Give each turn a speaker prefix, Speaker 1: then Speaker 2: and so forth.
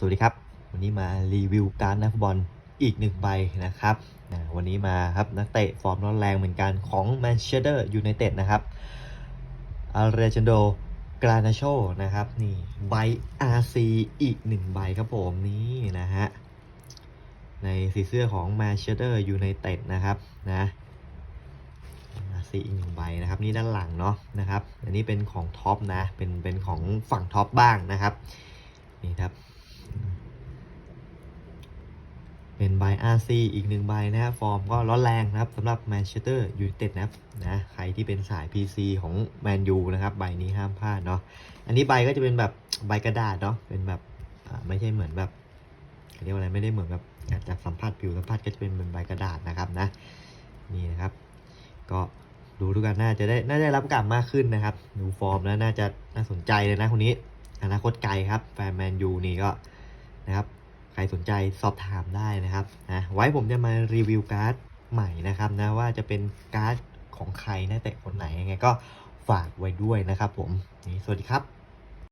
Speaker 1: สวัสดีครับ วันนี้มารีวิวการนักฟุตบอลอีกหนึ่งใบนะครับนะวันนี้มาครับนักเตะฟอร์มร้อนแรงเหมือนกันของแมนเชสเตอร์ยูไนเต็ดนะครับอาร์เรจันโดกรานาโชนะครับนี่ใบ RC อีกหนึ่งใบครับผมนี่นะฮะในสีเสื้อของแมนเชสเตอร์ยูไนเต็ดนะครับนะ RC อีกหนึ่งใบนะครับนี่ด้านหลังเนาะนะครับอันนี้เป็นของท็อปนะเป็นเป็นของฝั่งท็อปบ้างนะครับนี่ครับ เป็นใบ RC อีกหนึ่งใบนะครับฟอร์มก็ร้อนแรงนะครับสำหรับแมนเชสเตอร์ยูไนเต็ดนะครับนะใครที่เป็นสาย PC ของแมนยูนะครับใบนี้ห้ามพลาดเนาะอันนี้ใบก็จะเป็นแบบใบกระดาษเนาะเป็นแบบไม่ใช่เหมือนแบบเรียกว่าอะไรไม่ได้เหมือนแบบจากสัมผัสผิวสัมผัสก็จะเป็นเหมือนใบกระดาษนะครับนะนี่นะครับ ก็ดูทุกกันน่าจะได้น่าจะได้รับกลับมากขึ้นนะครับดูฟอร์มแล้วน่าจะน่าสนใจเลยนะคนนี้อนาคตไกลครับแฟนแมนยูนี่ก็นะครับ รสนใจสอบถามได้นะครับนะไว้ผมจะมารีวิวการ์ดใหม่นะครับนะว่าจะเป็นการ์ดของใครนะแต่คนไหนยังไงก็ฝากไว้ด้วยนะครับผมนี่สวัสดีครับ